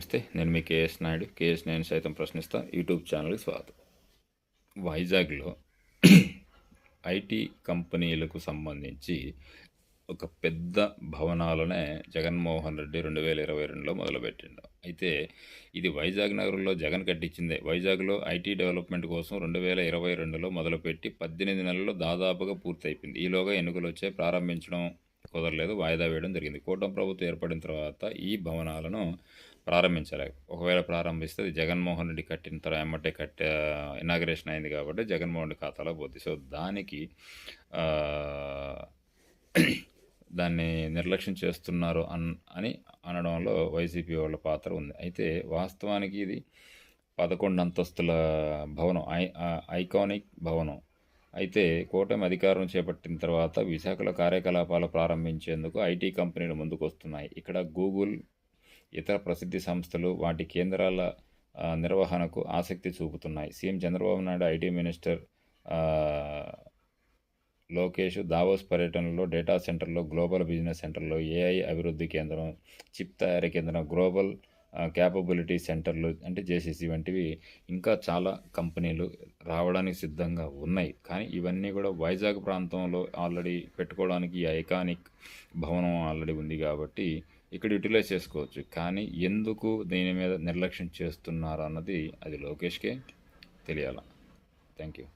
నమస్తే నేను మీ KS Naidu. KS నేను సైతం ప్రశ్నిస్తా. యూట్యూబ్ ఛానల్కి స్వాగతం. వైజాగ్లో ఐటీ కంపెనీలకు సంబంధించి ఒక పెద్ద భవనాలనే జగన్మోహన్ రెడ్డి రెండు వేల ఇరవై రెండులో మొదలుపెట్టిండు. అయితే ఇది వైజాగ్ నగరంలో జగన్ కట్టించిందే. వైజాగ్లో ఐటీ డెవలప్మెంట్ కోసం రెండు వేల ఇరవై రెండులో మొదలుపెట్టి పద్దెనిమిది నెలల్లో దాదాపుగా పూర్తయిపోయింది. ఈలోగా ఎన్నికలు వచ్చే ప్రారంభించడం కుదరలేదు వాయిదా వేయడం జరిగింది. కూటమి ప్రభుత్వం ఏర్పడిన తర్వాత ఈ భవనాలను ప్రారంభించాలి ఒకవేళ ప్రారంభిస్తే అది జగన్మోహన్ రెడ్డి కట్టిన తర్వాత ఎమ్మటే కట్ట ఇనాగ్రేషన్ అయింది కాబట్టి జగన్మోహన్ రెడ్డి ఖాతాలో పోద్ది. సో దానికి దాన్ని నిర్లక్ష్యం చేస్తున్నారు అన్ అని అనడంలో వైసీపీ వాళ్ళ పాత్ర ఉంది. అయితే వాస్తవానికి ఇది పదకొండు అంతస్తుల భవనం ఐ ఐకానిక్ భవనం. అయితే కూటమి అధికారం చేపట్టిన తర్వాత విశాఖలో కార్యకలాపాలు ప్రారంభించేందుకు ఐటీ కంపెనీలు ముందుకు వస్తున్నాయి ఇక్కడ గూగుల్ ఇతర ప్రసిద్ధి సంస్థలు వాటి కేంద్రాల నిర్వహణకు ఆసక్తి చూపుతున్నాయి. CM Chandrababu Naidu IT minister Lokesh Davos పర్యటనలో డేటా సెంటర్లో గ్లోబల్ బిజినెస్ సెంటర్లో ఏఐ అభివృద్ధి కేంద్రం చిప్ తయారీ కేంద్రం గ్లోబల్ క్యాపబిలిటీ సెంటర్లు అంటే జేసీసీ వంటివి ఇంకా చాలా కంపెనీలు రావడానికి సిద్ధంగా ఉన్నాయి. కానీ ఇవన్నీ కూడా వైజాగ్ ప్రాంతంలో ఆల్రెడీ పెట్టుకోవడానికి ఐకానిక్ భవనం ఆల్రెడీ ఉంది కాబట్టి ఇక్కడ యూటిలైజ్ చేసుకోవచ్చు. కానీ ఎందుకు దీని మీద నిర్లక్ష్యం చేస్తున్నారు అన్నది అది లోకేష్కే తెలియాల. Thank you